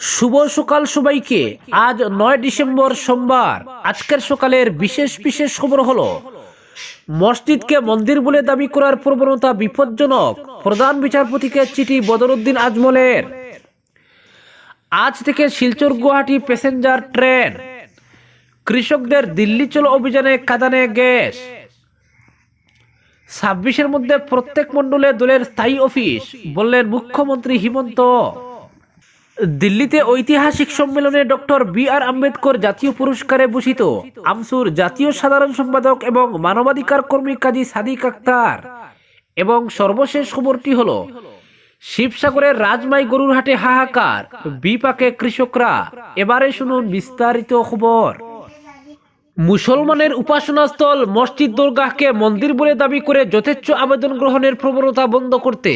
শুভ সকাল সবাইকে। আজ নয় ডিসেম্বর সোমবার। আজকের সকালের বিশেষ বিশেষ খবর হলো, মসজিদকে মন্দির বলে দাবি করার প্রবণতা বিপজ্জনক। প্রধান বিচারপতিকে চিঠি বদরুদ্দিন আজমলের। আজ থেকে শিলচর গুয়াহাটি প্যাসেঞ্জার ট্রেন। কৃষকদের দিল্লি চলো অভিযানে কাদানে গ্যাস। ছাব্বিশের মধ্যে প্রত্যেক মণ্ডলে দলের স্থায়ী অফিস, বললেন মুখ্যমন্ত্রী হিমন্ত। দিল্লিতে ঐতিহাসিক সম্মেলনে ডক্টর বি আর আম্বেদকর জাতীয় পুরস্কারে ভূষিত। আমসুর জাতীয় সাধারণ সম্পাদক এবং মানবাধিকার কর্মী কাজী সাদিক আক্তার। এবং সর্বশেষ খবরটি হল, শিবসাগরের রাজমাই গরুর হাটে হাহাকার, বিপাকে কৃষকরা। এবারে শুনুন বিস্তারিত খবর। মুসলমানের উপাসনাস্থল মসজিদ দরগাহকে মন্দির বলে দাবি করে যথেচ্ছ আবেদন গ্রহণের প্রবণতা বন্ধ করতে।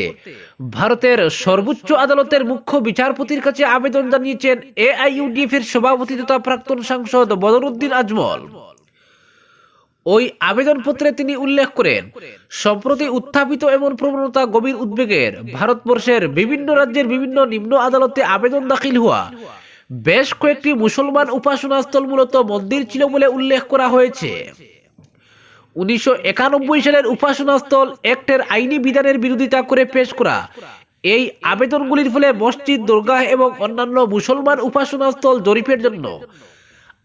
ভারতের সর্বোচ্চ আদালতের মুখ্য বিচারপতির কাছে আবেদন জানিয়েছেন এআইইউডিএফ এর সভাপতি তথা প্রাক্তন সাংসদ বদরুদ্দিন আজমল। ওই আবেদনপত্রে তিনি উল্লেখ করেন, সম্প্রতি উত্থাপিত এমন প্রবণতা গভীর উদ্বেগের, ভারতবর্ষের বিভিন্ন রাজ্যের বিভিন্ন নিম্ন আদালতে আবেদন দাখিল হওয়া বেশ কয়েকটি মুসলমান উপাসনাস্থল মূলত মন্দির ছিল বলে উল্লেখ করা হয়েছে। উনিশশো একানব্বই সালের উপাসনাস্থল একটের আইনি বিধানের বিরোধিতা করে পেশ করা। এই আবেদনগুলির ফলে মসজিদ দুর্গা এবং অন্যান্য মুসলমান উপাসনাস্থল জরিপের জন্য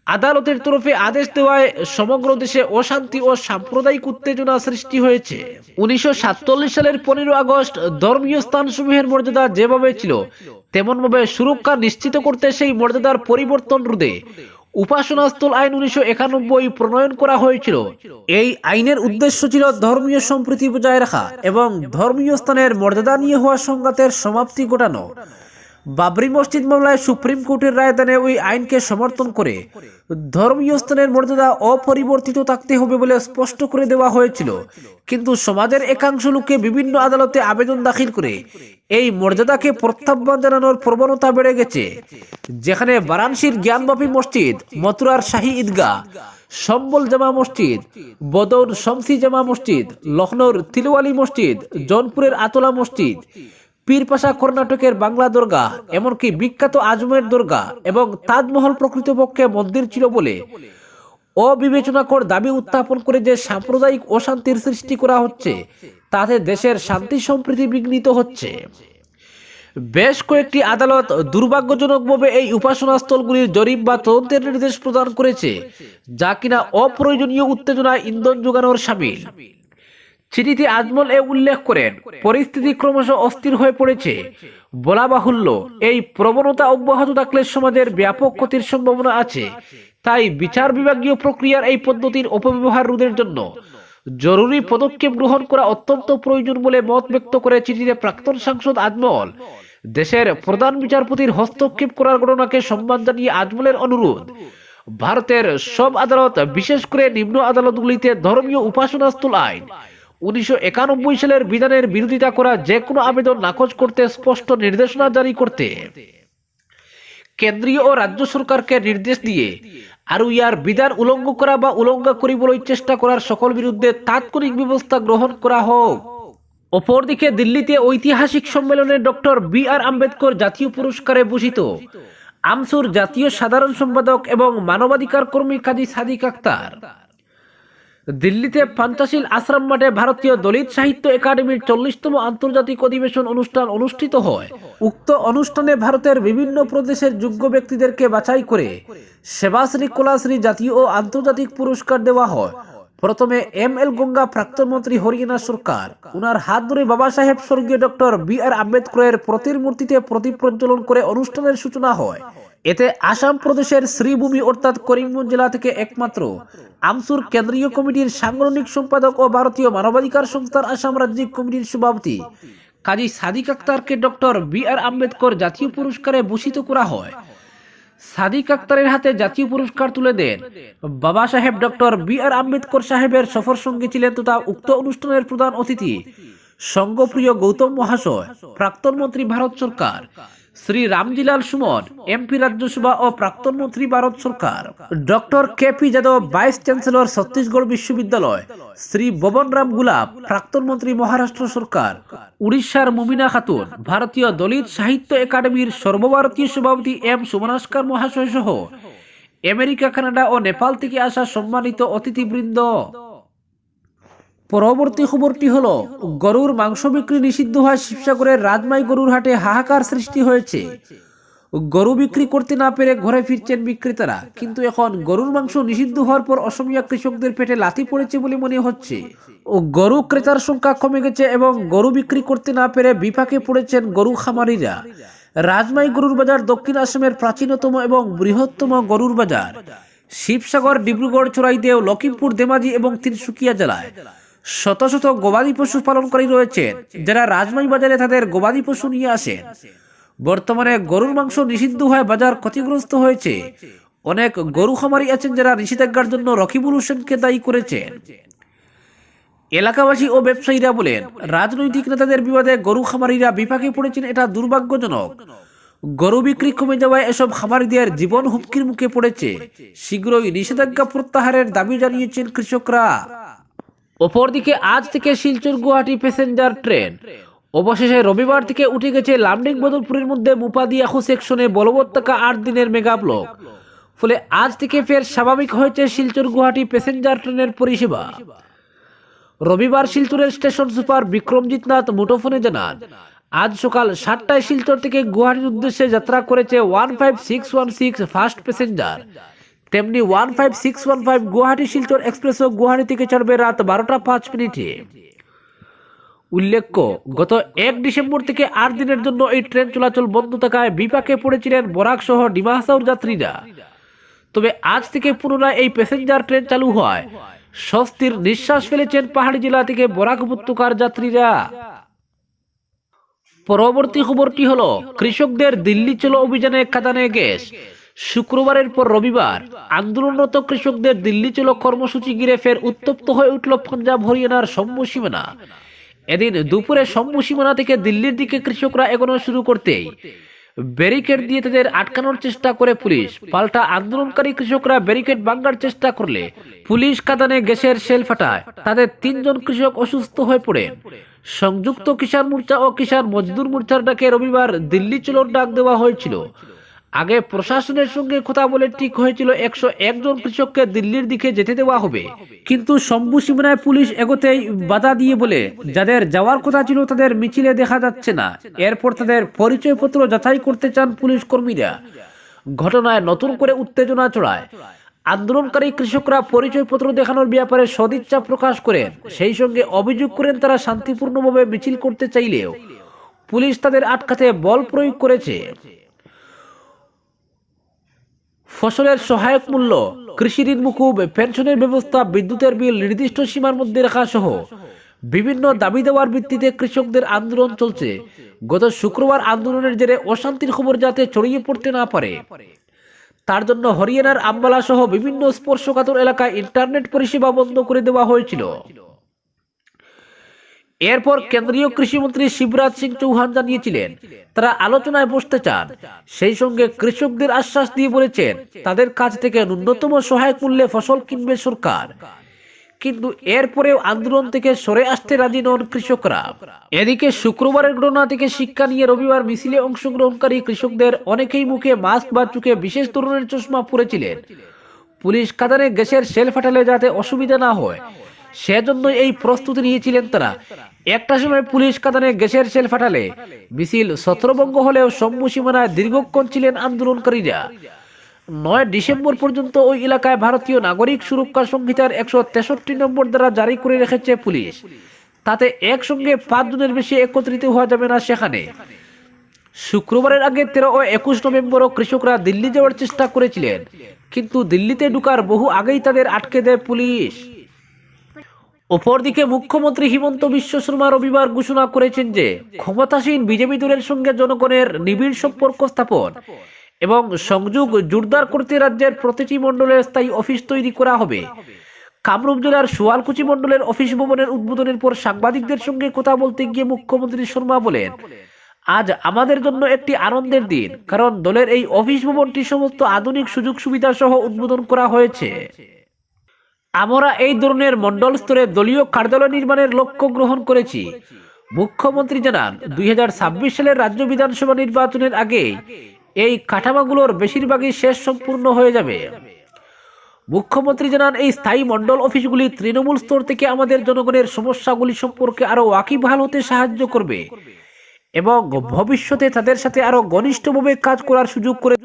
আদালতের তরফে আদেশ দেওয়ায় সমগ্র দেশে অশান্তি ও সাম্প্রদায়িক উত্তেজনা সৃষ্টি হয়েছে। উনিশশো সালের পনেরো আগস্ট ধর্মীয় স্থানসমূহের মর্যাদা যেভাবে ছিল, তেমনভাবে সুরক্ষা নিশ্চিত করতে সেই মর্যাদার পরিবর্তন রোধে উপাসনাস্থল আইন উনিশশো একানব্বই প্রণয়ন করা হয়েছিল। এই আইনের উদ্দেশ্য ছিল ধর্মীয় সম্প্রীতি বজায় রাখা এবং ধর্মীয় স্থানের মর্যাদা নিয়ে হওয়া সংঘাতের সমাপ্তি ঘটানো। বাবরি মসজিদ মামলায় সুপ্রিম কোর্টের রায়দানে ওই আইনকে সমর্থন করে। ধর্মীয় স্থানের মর্যাদা অপরিবর্তিত থাকতে হবে বলে স্পষ্ট করে দেওয়া হয়েছিল। কিন্তু সমাজের একাংশ লোকে বিভিন্ন আদালতে আবেদন দাখিল করে এই মর্যাদাকে প্রত্যাহ্বান জানানোর প্রবণতা বেড়ে গেছে। যেখানে বারাণসীর জ্ঞানবাপী মসজিদ, মথুরার শাহী ঈদগাহ, সম্বল জামা মসজিদ, বদর শমসি জামা মসজিদ, লখনৌর তিলওয়ালি মসজিদ, জনপুরের আতলা মসজিদ পীরপাশা কর্ণাটকের বাংলা দুর্গা, এমনকি বিখ্যাত আজমের দুর্গা এবং তাজমহল প্রকৃতপক্ষে মন্দির ছিল বলে অবিবেচনাকর দাবি উত্থাপন করে যে সাম্প্রদায়িক অশান্তির সৃষ্টি করা হচ্ছে, তাতে দেশের শান্তি সম্প্রীতি বিঘ্নিত হচ্ছে। বেশ কয়েকটি আদালত দুর্ভাগ্যজনকভাবে এই উপাসনাস্থলগুলির জরিপ বা তদন্তের নির্দেশ প্রদান করেছে, যা কিনা অপ্রয়োজনীয় উত্তেজনায় ইন্ধন যোগানোর সামিল। চিঠিতে আজমল এ উল্লেখ করেন, পরিস্থিতি ক্রমশ অস্থির হয়ে পড়েছে। বলা বাহুল্য, এই প্রবণতা অব্যাহত থাকলে সমাজের ব্যাপক ক্ষতির সম্ভাবনা আছে। তাই বিচার বিভাগীয় প্রক্রিয়ার এই পদ্ধতির অপব্যবহার রোধের জন্য জরুরি পদক্ষেপ গ্রহণ করা অত্যন্ত প্রয়োজন বলে মত ব্যক্ত করে চিঠিতে প্রাক্তন সাংসদ আজমল। দেশের প্রধান বিচারপতির হস্তক্ষেপ করার ঘটনাকে সম্মান জানিয়ে আজমলের অনুরোধ। ভারতের সব আদালত, বিশেষ করে নিম্ন আদালতগুলিতে ধর্মীয় উপাসনাস্থল আইন উনিশশো একানব্বই সালের বিধানের বিরোধিতা করা যে কোনো আবেদন নাকচ করতে স্পষ্ট নির্দেশনা জারি করতে। কেন্দ্রীয় ও রাজ্য সরকারকে নির্দেশ দিয়ে আর ইয়ার বিধান উলঙ্গ করা বা উলঙ্ঘা করিবলৈ চেষ্টা করার সকল বিরুদ্ধে তাৎক্ষণিক ব্যবস্থা গ্রহণ করা হোক। অপরদিকে দিল্লিতে ঐতিহাসিক সম্মেলনে ডক্টর বি আর আম্বেদকর জাতীয় পুরস্কারে ভূষিত আমসুর জাতীয় সাধারণ সম্পাদক এবং মানবাধিকার কর্মী কাজী সাদিক আক্তার। দিল্লিতে পঞ্চাশীল আশ্রম মাঠে ভারতীয় দলিত সাহিত্য একাডেমির চল্লিশতম আন্তর্জাতিক অধিবেশন অনুষ্ঠান অনুষ্ঠিত হয়। উক্ত অনুষ্ঠানে ভারতের বিভিন্ন প্রদেশের যোগ্য ব্যক্তিদেরকে বাছাই করে সেবাশ্রী কলাশ্রী জাতীয় ও আন্তর্জাতিক পুরস্কার দেওয়া হয়। প্রথমে এম এল গঙ্গা প্রাক্তন মন্ত্রী হরিয়ানা সরকার, উনার হাত ধরে বাবা সাহেব স্বর্গীয় ডক্টর বি আর আম্বেদকরের প্রতিমূর্তিতে প্রদীপ প্রজ্বলন করে অনুষ্ঠানের সূচনা হয়। এতে আসাম প্রদেশের শ্রীভূমি অর্থাৎ করিমগঞ্জ জেলা থেকে একমাত্র। আমসুর কেন্দ্রীয় কমিটির সাংগঠনিক সম্পাদক ও ভারতীয় মানবাধিকার সংস্থার আসাম রাজ্যিক কমিটির সভাপতি কাজী সাদিক আক্তারকে ডক্টর বি আর আম্বেদকর জাতীয় পুরস্কারে ভূষিত করা হয়। সাদিক আক্তারের হাতে জাতীয় পুরস্কার তুলে দেন বাবা সাহেব ডক্টর বি আর আম্বেদকর সাহেবের সফর সঙ্গী ছিলেন তথা উক্ত অনুষ্ঠানের প্রধান অতিথি সঙ্গপ্রিয় গৌতম মহাশয়, প্রাক্তন মন্ত্রী ভারত সরকার। শ্রী রামজিলাল সুমন, এমপি রাজ্যসভা ও প্রাক্তন মন্ত্রী ভারত সরকার। Doctor K P Yadav, vice chancellor Chhattisgarh বিশ্ববিদ্যালয়। শ্রী ববন রাম গুলাব, প্রাক্তন মন্ত্রী মহারাষ্ট্র সরকার। উড়িষ্যার মুমিনা খাতুন, ভারতীয় দলিত সাহিত্য একাডেমির সর্বভারতীয় সভাপতি এম সুমনাস্কার মহাশয় সহ আমেরিকা, কানাডা ও নেপাল থেকে আসা সম্মানিত অতিথিবৃন্দ। পরবর্তী খবরটি হল, গরুর মাংস বিক্রি নিষিদ্ধ হয় শিবসাগরের রাজমাই গরুর হাটে হাহাকার সৃষ্টি হয়েছে। গরু বিক্রি করতে না পেরে ঘরে ফিরছেন বিক্রেতারা, কিন্তু এখন গরুর মাংস নিষিদ্ধ হওয়ার পর অসমিয়া কৃষকদের পেটে লাথি পড়েছে বলে মনে হচ্ছে। ও গরু ক্রেতার সংখ্যা কমে গেছে এবং গরু বিক্রি করতে না পেরে বিপাকে পড়েছেন গরু খামারিরা। রাজমাই গরুর বাজার দক্ষিণ আসামের প্রাচীনতম এবং বৃহত্তম গরুর বাজার। শিবসাগর, ডিব্রুগড় চড়াইদেও লখিমপুর ধেমাজি এবং তিনসুকিয়া জেলায়। শত শত গবাদি পশু পালনকারী রয়েছেন যারা রাজমাই বাজারে তাদের গবাদি পশু নিয়ে আসেন বর্তমানে গরুর মাংস নিষিদ্ধ হয়ে বাজার ক্ষতিগ্রস্ত হয়েছে। অনেক গরু খামারি আছেন যারা নিষেধাজ্ঞার জন্য রকিবুল হোসেনকে দায়ী করেছেন। এলাকাবাসী ও ব্যবসায়ীরা বলেন, রাজনৈতিক নেতাদের বিবাদে গরু খামারিরা বিপাকে পড়েছেন এটা দুর্ভাগ্যজনক। গরু বিক্রি কমে যাওয়ায় এসব খামারিদের জীবন হুমকির মুখে পড়েছে। শীঘ্রই নিষেধাজ্ঞা প্রত্যাহারের দাবি জানিয়েছেন কৃষকরা। অপরদিকে আজ থেকে শিলচর গুয়াহাটি প্যাসেঞ্জার ট্রেন। অবশেষে রবিবার থেকে উঠে গেছে লামডিং বদলপুরের মধ্যে মুপাদিয়াহু সেকশনে বলবৎ থাকা আট দিনের মেগা ব্লক। ফলে আজ থেকে ফের স্বাভাবিক হয়েছে শিলচর গুয়াহাটি প্যাসেঞ্জার ট্রেনের পরিষেবা। রবিবার শিলচরের স্টেশন সুপার বিক্রমজিৎ নাথ মুঠোফোনে জানান, আজ সকাল সাতটায় শিলচর থেকে গুয়াহাটির উদ্দেশ্যে যাত্রা করেছে one five six one six first passenger. তেমনি one five six one five Guwahati Silchar এক্সপ্রেসও Guwahati থেকে ছাড়বে রাত বারোটা পাঁচ মিনিটে। উল্লেখ্য, গত এক ডিসেম্বর থেকে আট দিনের জন্য এই ট্রেন চলাচল বন্ধ থাকায় বিপাকে পড়েছিলেন বরাক সহ ডিমাহাসাউর যাত্রীরা। তবে আজ থেকে পুনরায় এই প্যাসেঞ্জার ট্রেন চালু হয়। স্বস্তির নিঃশ্বাস ফেলেছেন পাহাড়ি জেলা থেকে বরাক উপত্যকার যাত্রীরা। পরবর্তী খবরটি হলো, কৃষকদের দিল্লি চলো অভিযানে কাঁদানে গ্যাস। শুক্রবারের পর রবিবার আন্দোলনরত কৃষকদের দিল্লি চলো কর্মসূচি ঘিরে ফের উত্তপ্ত হয়ে উঠল পাঞ্জাব হরিয়ানার সম্মু সীমানা। এদিন দুপুরে সম্মু সীমানা থেকে দিল্লির দিকে কৃষকরা এগোনো শুরু করতেই ব্যারিকেড দিয়ে তাদের আটকানোর চেষ্টা করে পুলিশ। পাল্টা আন্দোলনকারী কৃষকরা ব্যারিকেড ভাঙার চেষ্টা করলে পুলিশ কাঁদানে গ্যাসের শেল ফাটায়। তাদের তিনজন কৃষক অসুস্থ হয়ে পড়ে সংযুক্ত কিষাণ মোর্চা ও কিষাণ মজদুর মোর্চার ডাকে রবিবার দিল্লি চলোর ডাক দেওয়া হয়েছিল। আগে প্রশাসনের সঙ্গে কথা বলে ঠিক হয়েছিল একশো একজন কৃষককে দিল্লির দিকে যেতে দেওয়া হবে। কিন্তু শম্ভু সীমানায় পুলিশ এগোতেই বাধা দিয়ে বলে, যাদের যাওয়ার কথা ছিল তাদের মিছিলে দেখা যাচ্ছে না। এরপর তাদের পরিচয়পত্র যাচাই করতে চান পুলিশ কর্মীরা। ঘটনায় নতুন করে উত্তেজনা চড়ায় আন্দোলনকারী কৃষকরা পরিচয়পত্র দেখানোর ব্যাপারে সদিচ্ছা প্রকাশ করেন। সেই সঙ্গে অভিযোগ করেন তারা শান্তিপূর্ণভাবে মিছিল করতে চাইলেও। পুলিশ তাদের আটকাতে বল প্রয়োগ করেছে। ফসলের সহায়ক মূল্য, কৃষি ঋণ মুকুব, পেনশনের ব্যবস্থা, বিদ্যুতের বিল, নির্দিষ্ট সীমার মধ্যে রাখা সহ বিভিন্ন দাবি দেওয়ার ভিত্তিতে কৃষকদের আন্দোলন চলছে। গত শুক্রবার আন্দোলনের জেরে অশান্তির খবর যাতে ছড়িয়ে পড়তে না পারে। তার জন্য হরিয়ানার আম্বালা সহ বিভিন্ন স্পর্শকাতর এলাকায় ইন্টারনেট পরিষেবা বন্ধ করে দেওয়া হয়েছিল। এরপর কেন্দ্রীয় কৃষিমন্ত্রী শিবরাজ সিং চৌহান জানিয়েছিলেন, তারা আলোচনায় বসতে চান। সেই সঙ্গে কৃষকদের আশ্বাস দিয়ে বলেছেন, তাদের কাছ থেকে ন্যূনতম সহায়ক মূল্যে ফসল কিনবে সরকার। কিন্তু এরপরেও আন্দোলন থেকে সরে আসতে রাজি নন কৃষকরা। এদিকে শুক্রবারের ঘটনা থেকে শিক্ষা নিয়ে রবিবার মিছিলে অংশগ্রহণকারী কৃষকদের অনেকেই মুখে মাস্ক বা চোখে বিশেষ ধরনের চশমা পরেছিলেন। পুলিশ কাদানে গ্যাসের সেল ফাটালে যাতে অসুবিধা না হয় সেজন্য এই প্রস্তুতি নিয়েছিলেন তারা। একটা সময় পুলিশ কাদানে গ্যাসের সেল ফাটালে। মিছিল ছত্রভঙ্গ হলেও সম্মু সীমানায় দীর্ঘক্ষণ ছিলেন আন্দোলনকারীরা। নয় ডিসেম্বর পর্যন্ত ওই এলাকায় ভারতীয় নাগরিক সুরক্ষা সংহিতার একশো তেষট্টি নম্বর দ্বারা জারি করে রেখেছে পুলিশ। তাতে একসঙ্গে পাঁচ জনের বেশি একত্রিত হওয়া যাবে না সেখানে। শুক্রবারের আগে তেরো ও একুশ নভেম্বরও কৃষকরা দিল্লি যাওয়ার চেষ্টা করেছিলেন। কিন্তু দিল্লিতে ঢুকার বহু আগেই তাদের আটকে দেয় পুলিশ। অপরদিকে মুখ্যমন্ত্রী হিমন্ত বিশ্ব শর্মা রবিবার ঘোষণা করেছেন যে ক্ষমতাসীন বিজেপি দলের সঙ্গে জনগণের নিবিড় সম্পর্ক স্থাপন এবং সংযোগ জোরদার করতে রাজ্যের প্রতিটি মণ্ডলের স্থায়ী অফিস তৈরি করা হবে। কামরূপ জেলার সোয়ালকুচি মণ্ডলের অফিস ভবনের উদ্বোধনের পর সাংবাদিকদের সঙ্গে কথা বলতে গিয়ে মুখ্যমন্ত্রী শর্মা বলেন, আজ আমাদের জন্য একটি আনন্দের দিন, কারণ দলের এই অফিস ভবনটি সমস্ত আধুনিক সুযোগ সুবিধা সহ উদ্বোধন করা হয়েছে। আমরা এই ধরনের মন্ডল স্তরে দলীয় কার্যালয় নির্মাণের লক্ষ্য গ্রহণ করেছি। মুখ্যমন্ত্রী জানান, দুই হাজার ছাব্বিশ সালের রাজ্য বিধানসভা নির্বাচনের আগে এই কাঠামোগুলোর বেশিরভাগই শেষ সম্পূর্ণ হয়ে যাবে। মুখ্যমন্ত্রী জানান, এই স্থায়ী মন্ডল অফিসগুলি তৃণমূল স্তর থেকে আমাদের জনগণের সমস্যাগুলি সম্পর্কে আরও ওয়াকিবহাল হতে সাহায্য করবে এবং ভবিষ্যতে তাদের সাথে আরও ঘনিষ্ঠভাবে কাজ করার সুযোগ করে